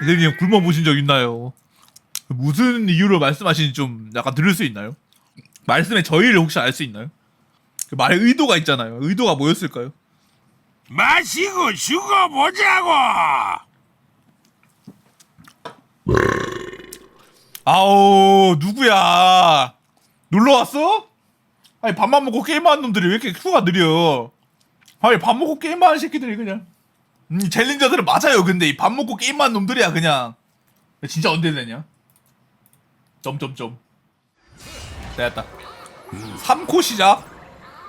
선생님 굶어 보신 적 있나요? 무슨 이유로 말씀하시는지 좀 약간 들을 수 있나요? 말씀의 저희를 혹시 알 수 있나요? 그 말의 의도가 있잖아요. 의도가 뭐였을까요? 마시고 죽어보자고! 아우 누구야? 놀러 왔어? 아니 밥만 먹고 게임하는 놈들이 왜 이렇게 큐가 느려? 아니 밥 먹고 게임하는 새끼들이 그냥 음, 이 챌린저들은 맞아요. 근데 이 밥 먹고 게임하는 놈들이야 그냥 진짜 언제 되냐? 점점점 됐다. 3코 시작.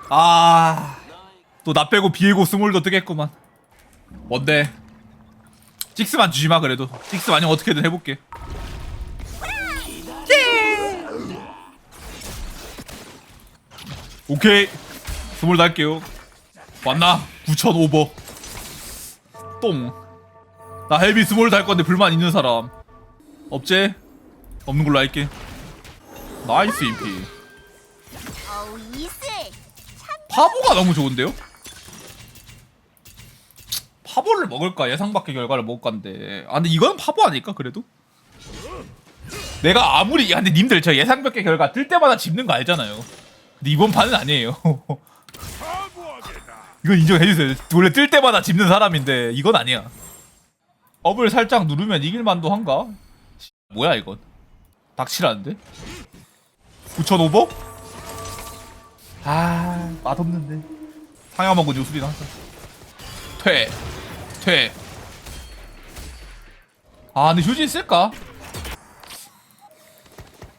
아. 또 나 빼고 비에고 스몰도 뜨겠구만. 뭔데? 찍스만 주지 마 그래도. 찍스 아니면 어떻게든 해볼게. 오케이 스몰 달게요 왔나? 9천 오버 똥나 헬비 스몰 달 건데 불만 있는 사람. 없제? 없는 걸로 할게. 나이스 인피. 어우 이슬. 파보가 너무 좋은데요? 파보를 먹을까? 예상 밖의 결과를 못 간데 아 근데 이건 파보 아닐까 그래도? 내가 아무리 야 근데 님들 저 예상 밖의 결과 뜰 때마다 집는 거 알잖아요. 근데 이번 판은 아니에요. 이건 인정해주세요 원래 뜰 때마다 집는 사람인데 이건 아니야 업을 살짝 누르면 이길 만도 한가? 씨, 뭐야 이건 닥치라는데? 9천 오버? 아 맛없는데 상향 먹고 요술이나 하자 퇴 퇴. 아 근데 휴진 쓸까?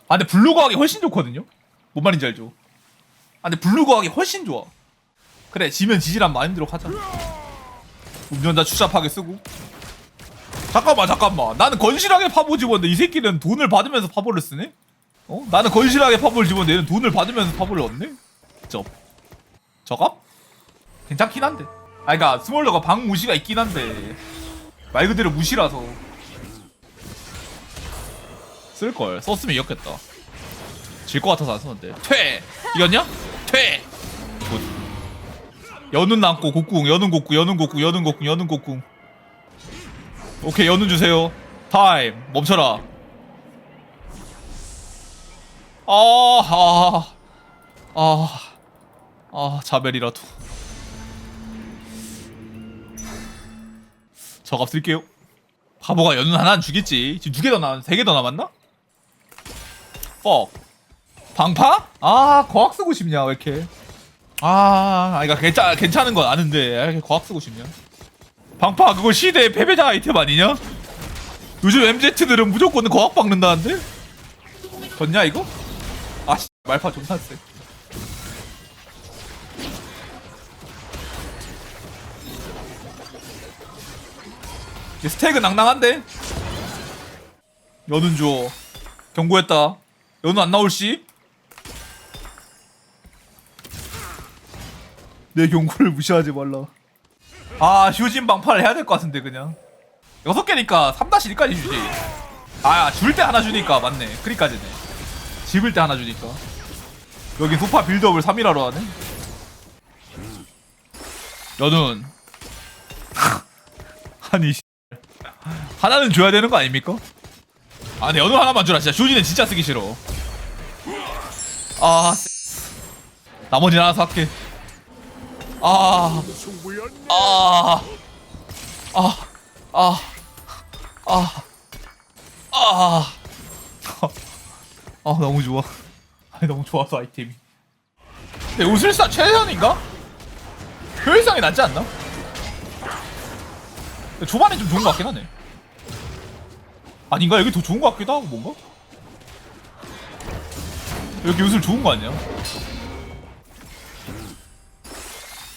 아 근데 블루 과학이 훨씬 좋거든요? 뭔 말인지 알죠? 아 근데 블루 과학이 훨씬 좋아 그래 지면 지지란 마인드로 하자 운전자 추잡하게 쓰고 잠깐만 잠깐만 나는 건실하게 파보 집었는데 이 새끼는 돈을 받으면서 파보를 쓰네? 어? 나는 건실하게 파보를 집었는데 얘는 돈을 받으면서 파보를 얻네? 쩝 저갑? 괜찮긴 한데 아 그니까 스몰러가 방 무시가 있긴 한데 말 그대로 무시라서 쓸걸 썼으면 이겼겠다 질 것 같아서 안 썼는데 퇴! 이겼냐? 퇴! 굿. 연운 남고 곡궁 연운 곡궁 연운 곡궁 연운 곡궁 연운 곡궁. 오케이 연운 주세요. 타임 멈춰라. 아아아 아, 아, 자벨이라도. 저값 쓸게요. 바보가 연운 하나는 주겠지. 지금 두 개 더 남았 세개 더 남았나? 퍽 방파? 아 거학 쓰고 싶냐 왜 이렇게 아, 아이가 괜찮 괜찮은 건 아는데 왜 이렇게 과학 쓰고 싶냐? 방파 그거 시대의 패배자 아이템 아니냐? 요즘 MZ들은 무조건 과학 박는다는데? 졌냐 이거? 아, 씨, 말파 존나 세. 이 스택은 낭낭한데? 연운 줘. 경고했다. 연운 안 나올 시? 내 경고를 무시하지 말라. 아, 휴진 방파를 해야 될 것 같은데, 그냥. 여섯 개니까 3-1까지 주지. 아, 줄 때 하나 주니까, 맞네. 그리까지네. 집을 때 하나 주니까. 여기 소파 빌드업을 3일하러 하네? 연운. 아니, 씨. 하나는 줘야 되는 거 아닙니까? 아, 근데 연운 하나만 주라, 진짜. 휴진은 진짜 쓰기 싫어. 아, 쎄. 나머지는 알아서 할게. 아, 승부였네. 아, 아, 아, 아, 아, 아, 너무 좋아. 아니, 너무 좋아서 아이템이. 근데 우술사 최선인가? 효율성이 낫지 않나? 근데 초반에 좀 좋은 것 같긴 하네. 아닌가? 여기 더 좋은 것 같기도 하고 뭔가? 여기 우술 좋은 거 아니야?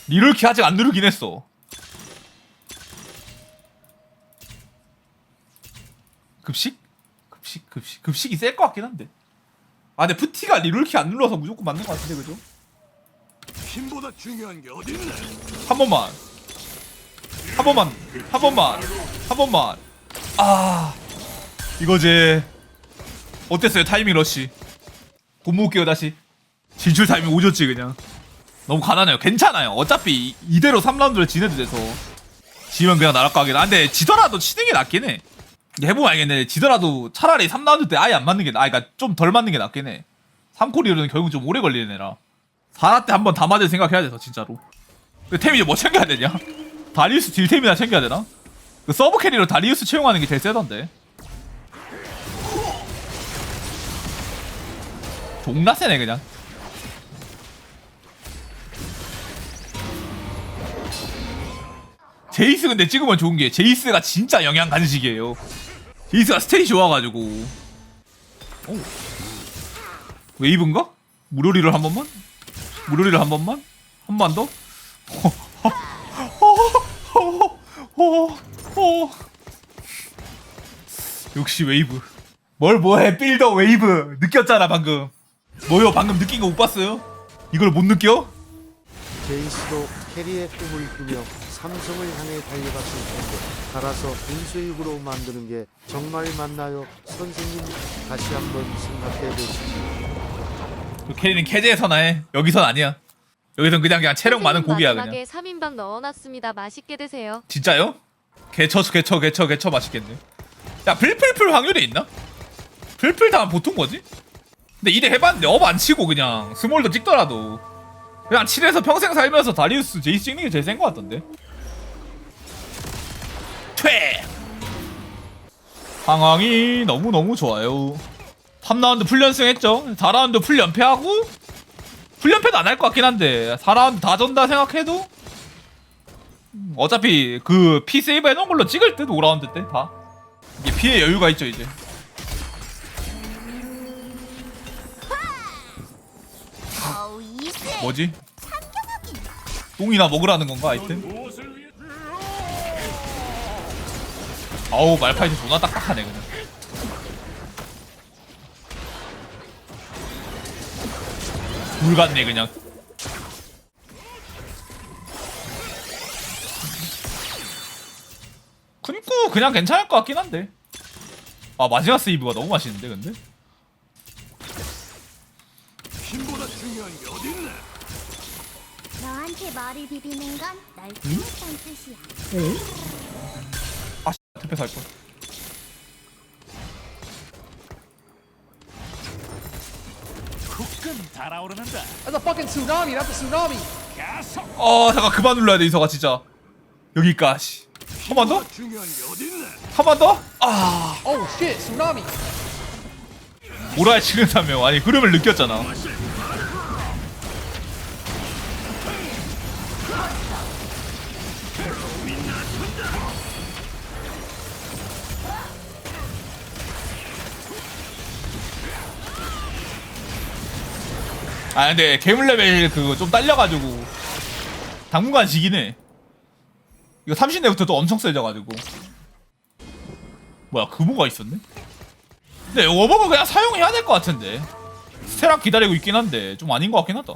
리롤키 아직 안 누르긴 했어. 급식? 급식, 급식, 급식이 셀 것 같긴 한데. 아, 근데 푸티가 리롤키 안 눌러서 무조건 맞는 것 같은데, 그죠? 힘보다 중요한 게 어딨네. 한 번만. 한 번만. 한 번만. 한 번만. 아. 이거지. 어땠어요, 타이밍 러시? 돈 모을게요, 다시. 진출 타이밍 오졌지, 그냥. 너무 가난해요. 괜찮아요. 어차피 이- 이대로 3라운드를 지내도 돼서. 지면 그냥 날아가긴. 아, 근데 지더라도 치는 게 낫긴 해. 이게 해보면 알겠네. 지더라도 차라리 3라운드 때 아예 안 맞는 게 나. 아, 그러니까 좀 덜 맞는 게 낫긴 해. 3코리로는 결국 좀 오래 걸리는 애라. 4라 때 한 번 다 맞을 생각해야 돼서 진짜로. 그 템 이제 뭐 챙겨야 되냐? 다리우스 딜템이나 챙겨야 되나? 그 서브 캐리로 다리우스 채용하는 게 제일 세던데. 존나 세네 그냥. 제이스 근데 찍으면 좋은 게 제이스가 진짜 영양 간식이에요. 제이스가 스탯이 좋아가지고. 오. 웨이브인가? 무료리를 한 번만? 무료리를 한 번만? 한 번 더? 역시 웨이브. 뭘 뭐해 빌더 웨이브 느꼈잖아 방금. 뭐요 방금 느낀 거 못 봤어요? 이걸 못 느껴? 제이스도 캐리의 꿈을 꾸며 삼성을 향해 달려갔을 텐데 갈아서 인수익으로 만드는 게 정말 맞나요? 선생님 다시 한번 생각해 보시죠. 그 캐리는 캐제에서나 해. 여기선 아니야. 여기선 그냥 그냥 체력 많은 고기야 그냥. 마지막에 3인방 넣어놨습니다. 맛있게 드세요. 진짜요? 개쳐 개쳐 개쳐 개쳐 맛있겠네. 야 풀풀풀 확률이 있나? 풀풀 다면 보통 거지? 근데 이래 해봤는데 업 안 치고 그냥 스몰도 찍더라도 그냥 7에서 평생 살면서 다리우스 제이스 찍는 게 제일 센 거 같던데. 퇴. 상황이 너무 너무 좋아요. 3라운드 풀연승 했죠. 4라운드 풀연패하고 풀연패도 안 할 것 같긴 한데 4라운드 다 전다 생각해도 어차피 그 피 세이브 해놓은 걸로 찍을 듯 5라운드 때 다. 이게 피해 여유가 있죠 이제. 이세 뭐지? 똥이나 먹으라는 건가 아이템? 아우 말파이트 존나 딱딱하네 그냥. 물 같네 그냥. 그니까 그냥 괜찮을 것 같긴 한데. 아 마지막 세이브가 너무 맛있는데 근데. 힘보다 중요한 게 어딨나? 너한테 머리 비비는 건널 피했단 뜻이야 아 특패 살 거. 후끈 달아오르는다. That's a fucking tsunami. That's a tsunami. 가속. 어 잠깐 그만 눌러야 돼 이서가 진짜. 여기까지. 한 번 더? 힘보다 중요한 게 어딨나? 한번 더? 아 Oh shit, tsunami. 오라에 치는다며 아니 흐름을 느꼈잖아. 아 근데 괴물 레벨 그거 좀 딸려가지고 당분간 해. 이거 30대부터 또 엄청 세져가지고. 뭐야 그모가 있었네? 근데 워버가 그냥 사용해야 될 것 같은데 스테락 기다리고 있긴 한데 좀 아닌 것 같긴 하다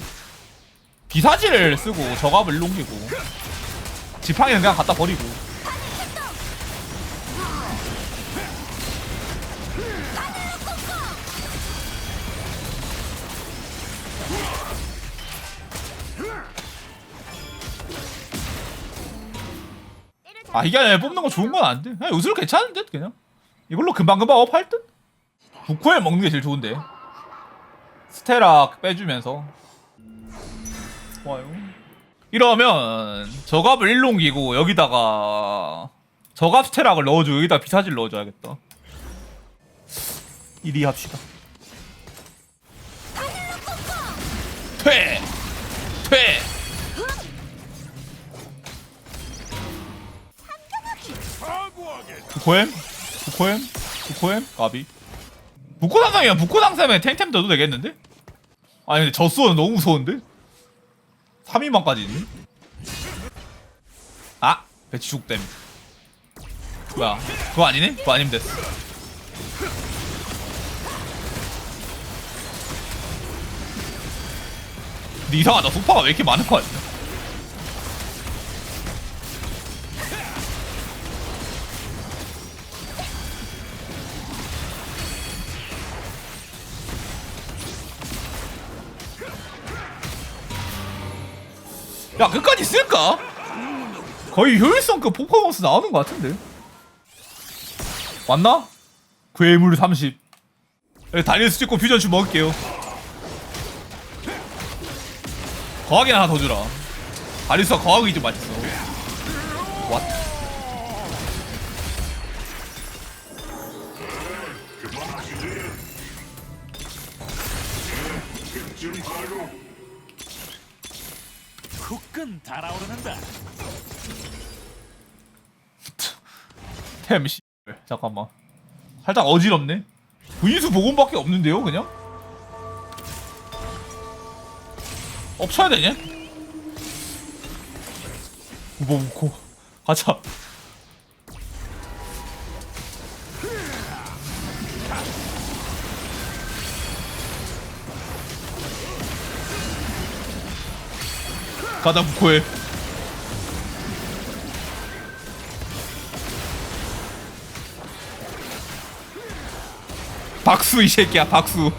비사지를 쓰고 저갑을 일옮기고 지팡이는 그냥 갖다 버리고 아 이게 아니라 뽑는 거 좋은 건 안 돼. 그냥 요술 괜찮은 듯 그냥. 이걸로 금방금방 업할 듯? 부코에 먹는 게 제일 좋은데. 스테락 빼주면서. 좋아요. 이러면 저갑을 일롱기고 여기다가 저갑 스테락을 넣어주고 여기다 비사질 넣어줘야겠다. 1위 합시다. 퇴! 퇴! 부코엠? 부코엠? 부코엠? 까비 부코 당삼이면 부코 당삼에 템템 넣어도 되겠는데? 아니 근데 저수는 너무 무서운데? 3인방까지 있네? 아! 배치 죽댐 뭐야 그거 아니네? 그거 아니면 됐어 근데 이상하다 소파가 왜 이렇게 많은 거 같냐 야 끝까지 쓸까? 거의 효율성급 퍼포먼스 나오는 것 같은데. 맞나? 괴물 30 네, 다리우스 찍고 퓨전슈 먹을게요. 거하기 하나 더 주라. 다리우스가 거하기 좀 맛있어. 왓 달아오르는다. 템 씨. 잠깐만. 살짝 어지럽네. 분수 복원밖에 없는데요, 그냥? 엎쳐야 되냐? 뭐, 고, 가자. 무코해. 박수 이 새끼야 박수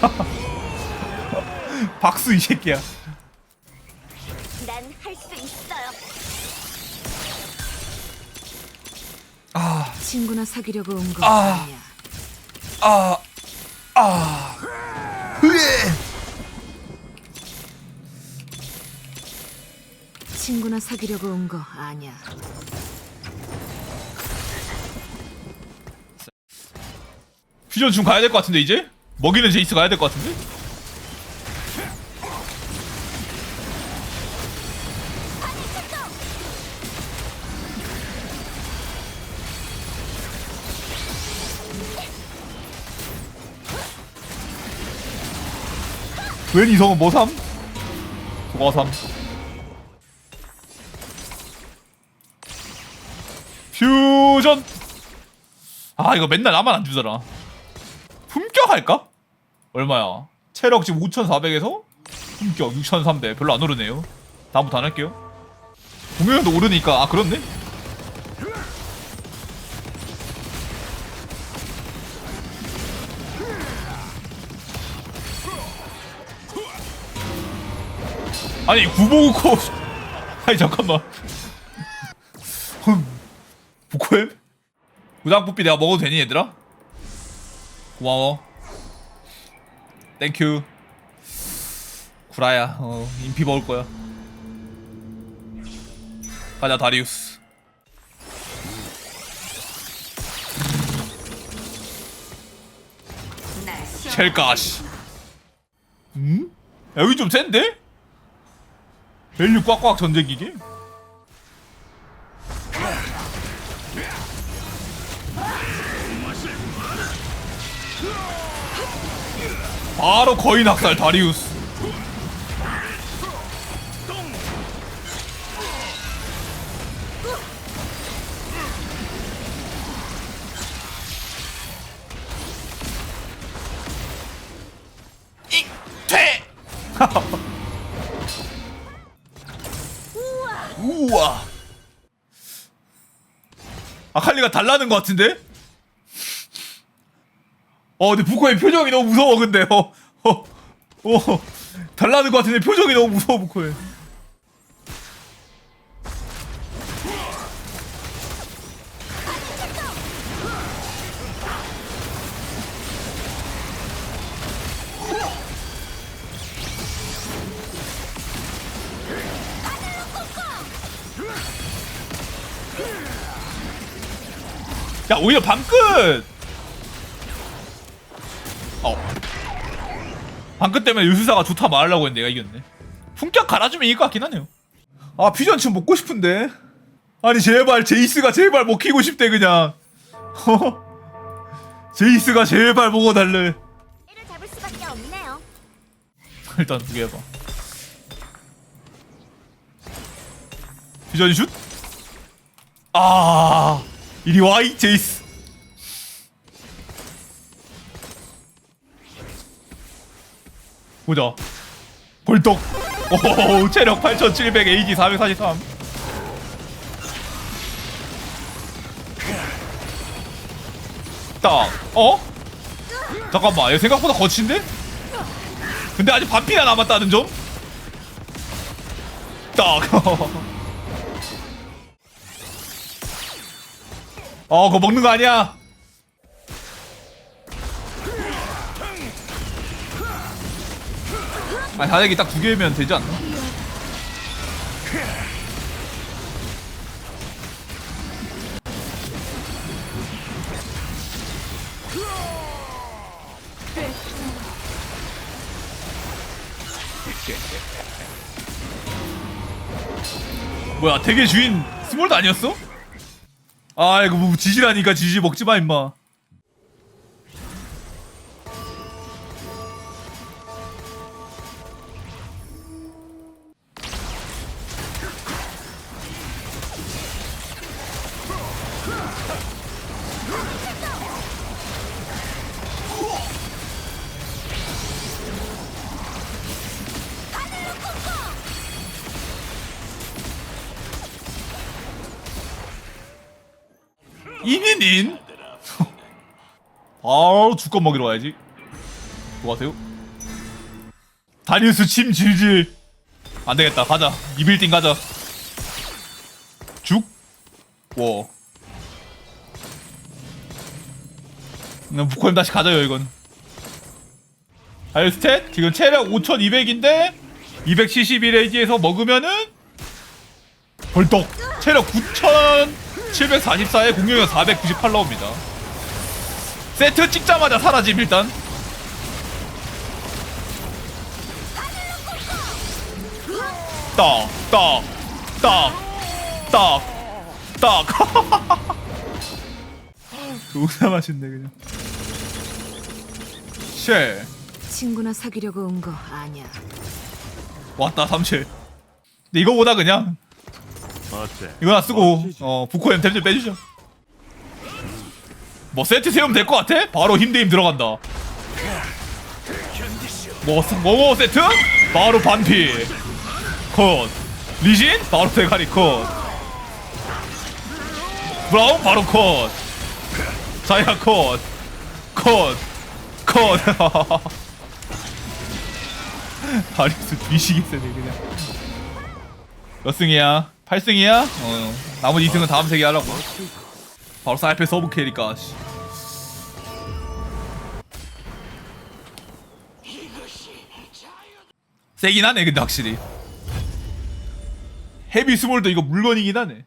박수 이 새끼야 난 할 수 있어요. 친구나 사귀려고 온 거 아. 아 니야. 아아 으에 친구나 사귀려고 온 거 아니야. 퓨전 중 가야 될 것 같은데 이제 먹이는 제이스 가야 될 것 같은데 웬 이성은 뭐삼? 소가삼 퓨전 아 이거 맨날 나만 안 주더라. 품격 할까? 얼마야? 체력 지금 5,400에서 품격 6,300 별로 안 오르네요. 다음부터 안 할게요. 공격력도 오르니까. 아 그렇네? 아니 구보우코 아니 잠깐만 흠 부코엠? 무장부삐 내가 먹어도 되니 얘들아? 고마워 땡큐 구라야 어 인피 먹을 거야 가자 다리우스 쉘가시 음? 여기 좀 센데? 밸류 꽉꽉 전쟁기계? 바로 거인 학살 다리우스. 우와. 아칼리가 달라는 것 같은데? 어, 근데 부코의 표정이 너무 무서워, 근데. 어, 어, 어. 달라는 것 같은데 표정이 너무 무서워, 부코의. 야, 오히려 방끝! 어. 방끝 때문에 유수사가 좋다 말하려고 했는데 내가 이겼네. 품격 갈아주면 이길 것 같긴 하네요. 아, 퓨전 지금 먹고 싶은데. 아니, 제발, 제이스가 제발 먹히고 싶대, 그냥. 제이스가 제발 먹어달래. 이를 잡을 수밖에 없네요. 일단 두 개 해봐. 퓨전 슛? 아, 이리 와, 이 제이스. 보자. 벌떡. 오, 체력 8,700, AD 443. 딱. 어? 잠깐만, 얘 생각보다 거친데? 근데 아직 반피가 남았다는 점? 딱. 어, 그거 먹는 거 아니야. 아 다대기 딱두 개면 되지 않나? 뭐야 되게 주인 스몰도 아니었어? 아 이거 뭐 지지라니까 지지 먹지마 임마 바로 주권 먹이러 가야지. 뭐 하세요? 다니우스 침 질질. 안 되겠다. 가자. 이 빌딩 가자. 죽? 워. 음, 부코임 다시 가자요 이건. 알스탯 지금 체력 5200인데 271AG에서 먹으면은 벌떡. 체력 9744에 공격력 498 나옵니다. 세트 찍자마자 사라짐 일단. 딱딱딱딱딱. 존나 맛있네 그냥. 쉘 친구나 사귀려고 온 거 아니야. 왔다 삼실. 근데 이거보다 그냥? 이거 하나 쓰고 어 부코 엠 템 좀 빼주죠 뭐 세트 세우면 될 것 같아? 바로 힘대힘 들어간다 뭐 뭐뭐 세트? 바로 반피 컷 리신? 바로 대가리 컷 브라운? 바로 컷 자이아 컷 컷! 컷! 다리스 뒤시기 세네 그냥 몇 승이야? 8승이야? 어 나머지 2승은 다음 세계 하라고 바로 사이페 서브 캐리까 씨. 세긴 하네 근데 확실히 헤비 스몰도 이거 물건이긴 하네